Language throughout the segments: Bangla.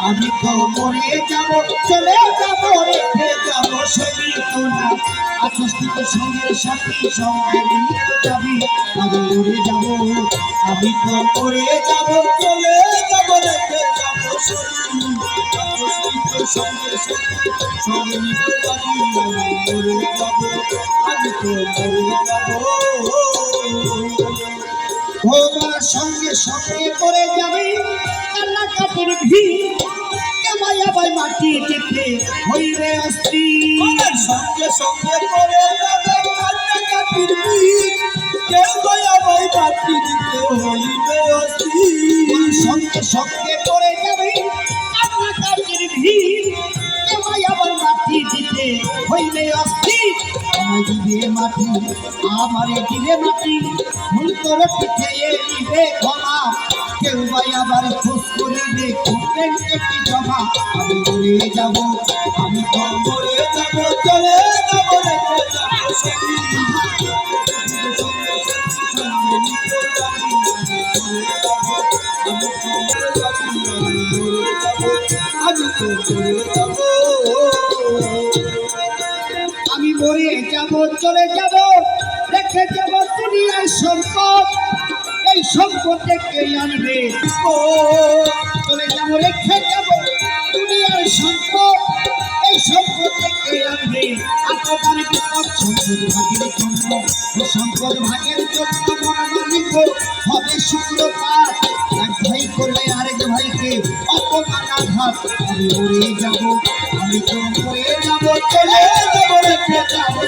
আমি তো মরে যাব চলে যাব রেখে যাব সবই তো না সঙ্গে সাথী সঙ্গে যাবি আমি উড়ে যাব আমি তো মরে যাব চলে যাব রেখে যাব সবই সঙ্গে সাথী সঙ্গে যাবি আমি উড়ে যাব আমি তো মরে যাব সঙ্গে সঙ্গে করে যাবে। কান্না কাপড় ঘি মায়াবাই মাটি টিপে হইবে অস্থি। সঙ্গে সঙ্গে করে যাবে কান্না কাপড় ঘি কেউ মায়াবাই মাটি টিপে হইবে অস্থি। সঙ্গে সঙ্গে করে যাবে। মাটি, আমারে দিবে মাটি ভুল করে পিঠে দিবে ক্ষমা কেউ ভাই আবার খোঁজ করিবে খুঁজবেন একটি জমা আমি মরে যাব, আমি তো মরে যাব চলে যাব আমি তো মরে যাব। মরে যাব চলে যাব। রেখে যাব দুনিয়ার সম্পদ। এই সম্পদে কে আনবে? ও, চলে যাব, রেখে যাব দুনিয়ার সম্পদ। এই সম্পদে কে আনবে? আপনার বিপদ সম্পদ ভাগের জন্য ও সম্পদ ভাগের জন্য মনোনীত হবে শুক্রবার এক ভাই করলে আরেক ভাইকে অপমান আঘাত। আমি মরে যাব, আমি তো মরে যাব, চলে যাব রেখে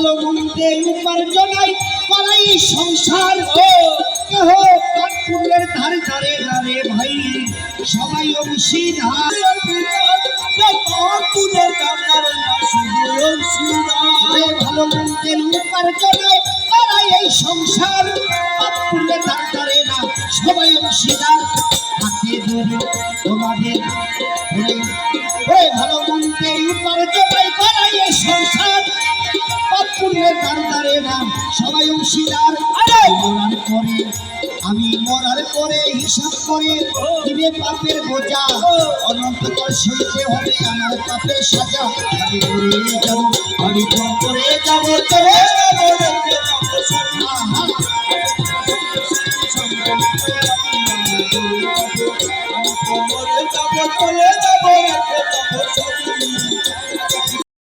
ভালো মন্দে উপার্জনাই করাই সংসার ও কেহ কাঠপুরের ধারে ধারে ভাই, সবাই কাঠপুরের ভালো মন্দের এই সংসার। কাঠপুরের ধারে ধারে না, সবাই অংশীদার তোমাদের ভালো মন্দের নাম। সবাই অংশীদার। মরার পরে আমি মরার পরে হিসাব করে দিবে পাপের বোঝা। অনন্তকাল সইতে হবে আমার পাপের সাজা। আমি মরে যাব আমি করে যাব। যাব রেখে